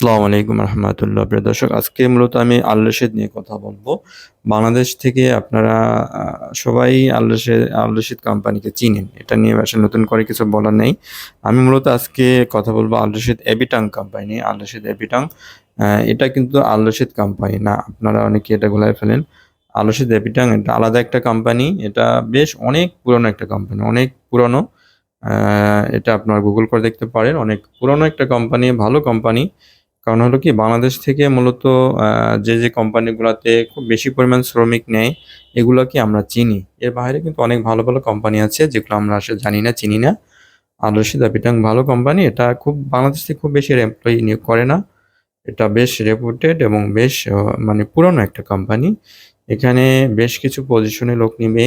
আসসালামু আলাইকুম রহমতুল্লাহ। প্রিয় দর্শক, আজকে মূলত আমি আল রশিদ নিয়ে কথা বলব। বাংলাদেশ থেকে আপনারা সবাই আল রশিদ আল রশিদ কোম্পানিকে চিনেন। এটা নিয়ে আসলে নতুন করে কিছু বলার নেই। আমি মূলত আজকে কথা বলব আল রশিদ এবিটাং কোম্পানি নিয়ে আল রশিদ এবিটাং এটা কিন্তু আল রশিদ কোম্পানি না, আপনারা অনেকে এটা গোলায় ফেলেন। আল রশিদ এবিটাং এটা আলাদা একটা কোম্পানি এটা বেশ অনেক পুরনো একটা কোম্পানি অনেক পুরনো। এটা আপনারা গুগল করে দেখতে পারেন, অনেক পুরনো একটা কোম্পানি ভালো কোম্পানি কারণ হলো কি, বাংলাদেশ থেকে মূলত যে যে কোম্পানিগুলোতে খুব বেশি পরিমাণ শ্রমিক নেয় এগুলো কি আমরা চিনি। এর বাইরে কিন্তু অনেক ভালো ভালো কোম্পানি আছে, যেগুলো আমরা আসলে জানি না, চিনি না। আর রশিদ আবিটাং ভালো কোম্পানি, এটা খুব, বাংলাদেশ থেকে খুব বেশি এমপ্লয়ি নিয়োগ করে না। এটা বেশ রেপুটেড এবং বেশ মানে পুরনো একটা কোম্পানি। এখানে বেশ কিছু পজিশনে লোক নিবে,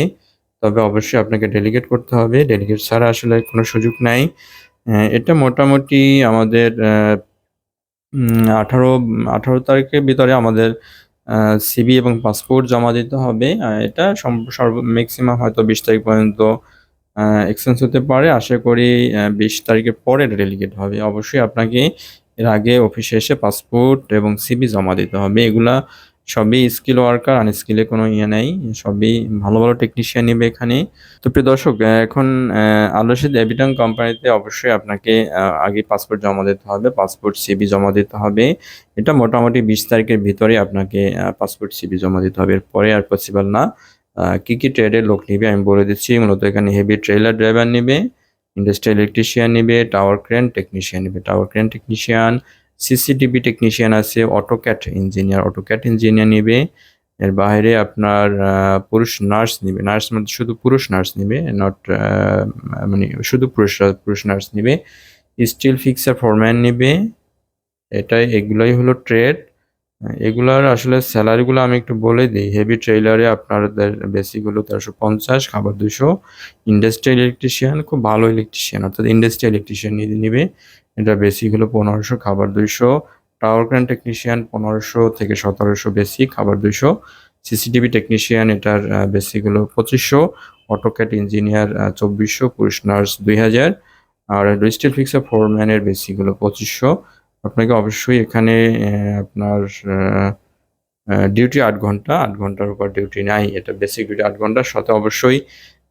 তবে অবশ্যই আপনাকে ডেলিগেট করতে হবে। ডেলিগেট ছাড়া আসলে কোনো সুযোগ নাই। এটা মোটামুটি আমাদের আঠারো আঠারো তারিখের ভিতরে আমাদের সিবি এবং পাসপোর্ট জমা দিতে হবে। এটা সর্ব ম্যাক্সিমাম হয়তো বিশ তারিখ পর্যন্ত এক্সচেঞ্জ হতে পারে। আশা করি বিশ তারিখের পরে ডেলিগেট হবে। অবশ্যই আপনাকে এর আগে অফিসে এসে পাসপোর্ট এবং সিবি জমা দিতে হবে। এগুলা সবই স্কিল ওয়ার্কার আনস্কিলে কোনো ইয়ে নেই, সবই ভালো ভালো টেকনিশিয়ান নেবে এখানে। তো প্রিয় দর্শক এখন আলরশিদ এবিটাং কোম্পানিতে অবশ্যই আপনাকে আগে পাসপোর্ট জমা দিতে হবে পাসপোর্ট সিবি জমা দিতে হবে। এটা মোটামুটি বিশ তারিখের ভিতরে আপনাকে পাসপোর্ট সিবি জমা দিতে হবে। এরপরে আর পসিবল না। কি কি ট্রেডের লোক নিবে আমি বলে দিচ্ছি। মূলত এখানে হেভি ট্রেলার ড্রাইভার নিবে ইন্ডাস্ট্রিয়াল ইলেকট্রিশিয়ান নিবে টাওয়ার ক্রেন টেকনিশিয়ান নিবে। Tower crane technician CCTV technician আছে অটোক্যাট ইঞ্জিনিয়ার অটোক্যাট ইঞ্জিনিয়ার নেবে, এর বাইরে আপনার পুরুষ নার্স নেবে। নার্স মধ্যে শুধু পুরুষ নার্স নেবে নট মানে শুধু পুরুষ পুরুষ নার্স নেবে। স্টিল ফিক্সার ফরম্যান নেবে। এটাই, এগুলোই হলো ট্রেড এগুলার আসলে স্যালারিগুলো আমি একটু বলে দিই। হেভি ট্রেলারে আপনাদের বেসিক তেরোশো পঞ্চাশ, খাবার দুশো ইন্ডাস্ট্রিয়াল ইলেকট্রিশিয়ান, খুব ভালো ইলেকট্রিশিয়ান, অর্থাৎ ইন্ডাস্ট্রিয়াল ইলেকট্রিশিয়ান নিবে। এটা বেসিক পনেরোশো, খাবার দুইশো। টাওয়ার ক্রান টেকনিশিয়ান পনেরোশো থেকে সতেরোশো বেসিক, খাবার দুইশো। সিসিটিভি টেকনিশিয়ান এটার বেসিক পঁচিশশো। অটোক্যাট ইঞ্জিনিয়ার চব্বিশশো। পুরুষ নার্স দুই হাজার। আর স্টিল ফিক্সার ফোরম্যানের বেসিক হলো পঁচিশশো। আপনাকে অবশ্যই এখানে আপনার ডিউটি আট ঘণ্টা, আট ঘণ্টার উপর ডিউটি নাই। এটা বেসিক ডিউটি আট ঘণ্টার সাথে অবশ্যই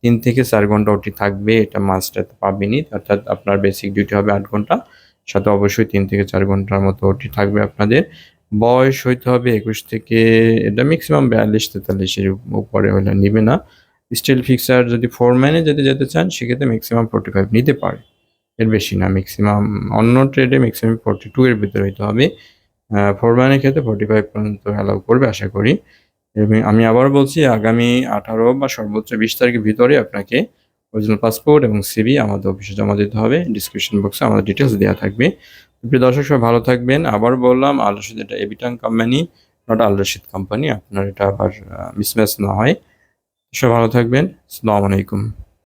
তিন থেকে চার ঘণ্টা ওটি থাকবে, এটা মাস্ট পাবেনি অর্থাৎ আপনার বেসিক ডিউটি হবে আট ঘণ্টা, সাথে অবশ্যই তিন থেকে চার ঘণ্টার মতো ওটি থাকবে আপনাদের। বয়স হইতে হবে একুশ থেকে, এটা ম্যাক্সিমাম বিয়াল্লিশ, তেতাল্লিশের উপরে হলে নিবে না। স্টিল ফিক্সার যদি ফোরম্যানে যদি যেতে চান, সেক্ষেত্রে ম্যাক্সিমাম ফোর্টি ফাইভ নিতে পারে। এর বেশি না ম্যাক্সিমাম অন্য ট্রেডে ম্যাক্সিমাম ফোর্টি টু এর ভিতরে হইতে হবে। ফোরম্যানের ক্ষেত্রে ফোর্টি ফাইভ পর্যন্ত অ্যালাউ করবে আশা করি। এবং আমি আবার বলছি, আগামী আঠারো বা সর্বোচ্চ বিশ তারিখের ভিতরে আপনাকে অরিজিনাল পাসপোর্ট এবং সিবি আমাদের অফিসে জমা দিতে হবে। ডিসক্রিপশন বক্সে আমাদের ডিটেলস দেওয়া থাকবে। দর্শক, সবাই ভালো থাকবেন। আবার বললাম, আল রশিদ এটা এবিটাং company not Al Rashid company আপনার এটা আবার মিসম্যাচ না হয়। সবাই ভালো থাকবেন। আসসালামু আলাইকুম।